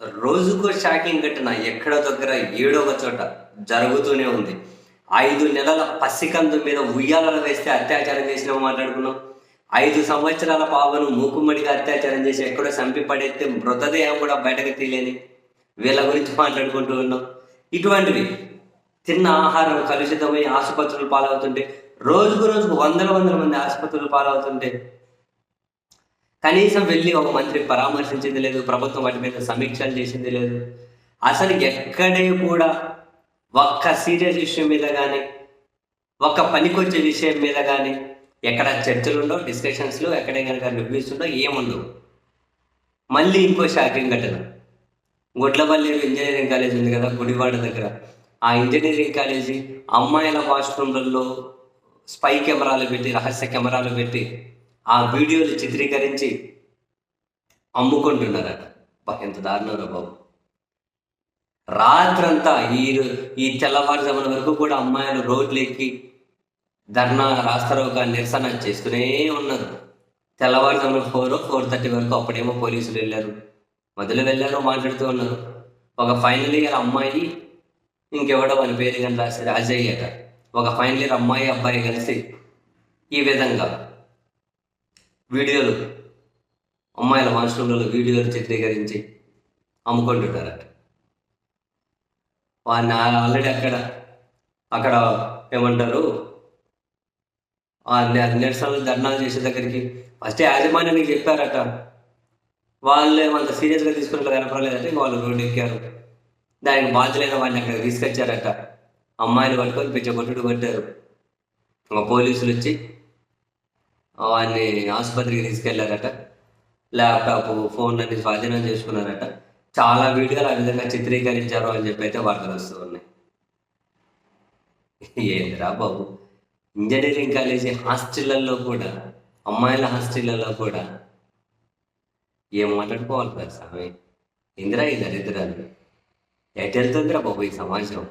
రోజుకో షాకింగ్ ఘటన ఎక్కడ దగ్గర ఏడో ఒక చోట జరుగుతూనే ఉంది. ఐదు నెలల పసికందు మీద ఉయ్యాలలో వేస్తే అత్యాచారం చేసిన మాట్లాడుకున్నాం. ఐదు సంవత్సరాల పాపను మూకుమ్మడిగా అత్యాచారం చేసి ఎక్కడో చంపి పడేస్తే మృతదేహం కూడా బయటకు తీయలేని వీళ్ళ గురించి మాట్లాడుకుంటూ ఉన్నాం. ఇటువంటివి తిన్న ఆహారం కలుషితమై ఆసుపత్రులు పాలవుతుంటే రోజుకు రోజుకు వందల వందల మంది ఆసుపత్రులు పాలవుతుంటే కనీసం వెళ్ళి ఒక మంత్రి పరామర్శించింది లేదు ప్రభుత్వం వాటి మీద సమీక్షలు చేసింది లేదు. అసలు ఎక్కడే కూడా ఒక్క సీరియస్ విషయం మీద కానీ ఒక్క పనికొచ్చే విషయం మీద కానీ ఎక్కడ చర్చలు ఉండవు డిస్కషన్స్లో ఎక్కడే కనుక రివ్యూస్ ఉండవు ఏముండవు. మళ్ళీ ఇంకో షాకింగ్ ఘటన. గుడ్లపల్లి ఇంజనీరింగ్ కాలేజ్ ఉంది కదా గుడివాడ దగ్గర. ఆ ఇంజనీరింగ్ కాలేజీ అమ్మాయిల వాష్రూమ్లలో స్పై కెమెరాలు పెట్టి రహస్య కెమెరాలు పెట్టి ఆ వీడియోలు చిత్రీకరించి అమ్ముకుంటున్నారట. ఎంత దారుణంరా బాబు. రాత్రంతా ఈ ఈ తెల్లవారుజామున వరకు కూడా అమ్మాయిలు రోడ్లు ఎక్కి ధర్నా రాస్తారోక నిరసన చేస్తూనే ఉన్నారు. తెల్లవారుజామున ఫోర్ ఫోర్ థర్టీ వరకు అప్పుడేమో పోలీసులు వెళ్ళారు. మొదలు వెళ్ళారు మాట్లాడుతూ ఉన్నారు. ఒక ఫైనల్ ఇయర్ అమ్మాయి ఇంకెవడో వాని పేరు కానీ రాశారు అజయ్ అట. ఒక ఫైనల్ ఇయర్ అమ్మాయి అబ్బాయి కలిసి ఈ విధంగా వీడియోలు అమ్మాయిల వాష్రూమ్లలో వీడియోలు చిత్రీకరించి అమ్ముకుంటున్నారట వాడిని ఆల్రెడీ అక్కడ అక్కడ ఏమంటారు ఆ నిరసనలు ధర్నాలు చేసే దగ్గరికి ఫస్ట్ యాజమాన్యానికి చెప్పారట. వాళ్ళు ఏమంత సీరియస్గా తీసుకున్నట్లు కనపడలేదంటే వాళ్ళు రోడ్డు ఎక్కారు. దానికి బాధ్యులైన వాడిని అక్కడ తీసుకొచ్చారట. అమ్మాయిలు పట్టుకొని పిచ్చ కొట్టుడు పట్టారు పోలీసులు వచ్చి ఆయన్ని ఆసుపత్రికి తీసుకెళ్ళారట. ల్యాప్టాప్ ఫోన్ అన్ని స్వాధీనం చేసుకున్నారట. చాలా వీడియోలు ఆ విధంగా చిత్రీకరించారు అని చెప్పి అయితే వార్తలు వస్తూ ఉన్నాయి. ఏందిరా బాబు? ఇంజనీరింగ్ కాలేజీ హాస్టళ్ళలో కూడా అమ్మాయిల హాస్టళ్ళలో కూడా. ఏం మాట్లాడుకోవాలి కదా స్వామి ఇందిరా ఈ దరిద్రాలు ఎటు వెళ్తుందిరా బాబు ఈ సమాజం?